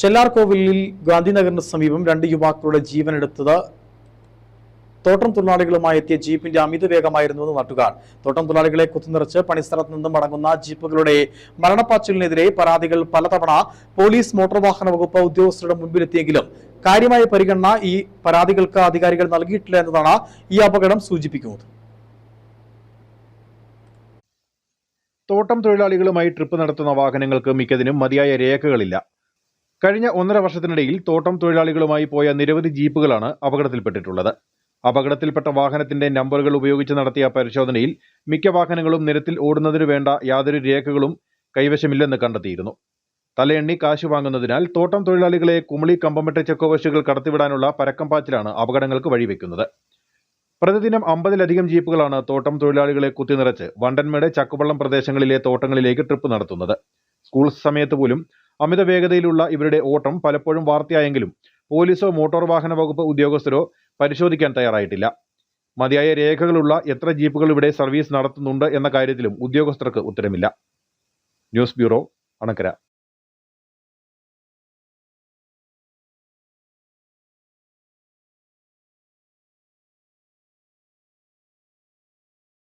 ചെല്ലാർകോവിലിൽ ഗാന്ധിനഗറിന് സമീപം രണ്ട് യുവാക്കളുടെ ജീവനെടുത്തത് തോട്ടം തൊഴിലാളികളുമായി എത്തിയ ജീപ്പിന്റെ അമിത വേഗമായിരുന്നുവെന്ന് നാട്ടുകാർ. തോട്ടം തൊഴിലാളികളെ കുത്തുനിറച്ച് പണിസ്ഥലത്ത് നിന്നും മടങ്ങുന്ന ജീപ്പുകളുടെ മരണപ്പാച്ചിലിനെതിരെ പരാതികൾ പലതവണ പോലീസ് മോട്ടോർ വാഹന വകുപ്പ് ഉദ്യോഗസ്ഥരുടെ മുൻപിലെത്തിയെങ്കിലും കാര്യമായ പരിഗണന ഈ പരാതികൾക്ക് അധികാരികൾ നൽകിയിട്ടില്ല എന്നതാണ് ഈ അപകടം സൂചിപ്പിക്കുന്നത്. തോട്ടം തൊഴിലാളികളുമായി ട്രിപ്പ് നടത്തുന്ന വാഹനങ്ങൾക്ക് മിക്കതിനും മതിയായ രേഖകളില്ല. കഴിഞ്ഞ ഒന്നര വർഷത്തിനിടയിൽ തോട്ടം തൊഴിലാളികളുമായി പോയ നിരവധി ജീപ്പുകളാണ് അപകടത്തിൽപ്പെട്ടിട്ടുള്ളത്. അപകടത്തിൽപ്പെട്ട വാഹനത്തിന്റെ നമ്പറുകൾ ഉപയോഗിച്ച് നടത്തിയ പരിശോധനയിൽ മിക്ക വാഹനങ്ങളും നിരത്തിൽ ഓടുന്നതിനു വേണ്ട യാതൊരു രേഖകളും കൈവശമില്ലെന്ന് കണ്ടെത്തിയിരുന്നു. തലയെണ്ണി കാശ് വാങ്ങുന്നതിനാൽ തോട്ടം തൊഴിലാളികളെ കുമളി കമ്പമിട്ട ചെക്കോവശുകൾ കടത്തിവിടാനുള്ള പരക്കം പാച്ചിലാണ് അപകടങ്ങൾക്ക് വഴിവെക്കുന്നത്. പ്രതിദിനം അമ്പതിലധികം ജീപ്പുകളാണ് തോട്ടം തൊഴിലാളികളെ കുത്തിനിറച്ച് വണ്ടന്മേട് ചക്കുവള്ളം പ്രദേശങ്ങളിലെ തോട്ടങ്ങളിലേക്ക് ട്രിപ്പ് നടത്തുന്നത്. സ്കൂൾ സമയത്ത് പോലും അമിത വേഗതയിലുള്ള ഇവരുടെ ഓട്ടം പലപ്പോഴും വാർത്തയായെങ്കിലും പോലീസോ മോട്ടോർ വാഹന വകുപ്പ് ഉദ്യോഗസ്ഥരോ പരിശോധിക്കാൻ തയ്യാറായിട്ടില്ല. മതിയായ രേഖകളുള്ള എത്ര ജീപ്പുകൾ ഇവിടെ സർവീസ് നടത്തുന്നുണ്ട് എന്ന കാര്യത്തിലും ഉദ്യോഗസ്ഥർക്ക് ഉത്തരമില്ല. News bureau Anakkara.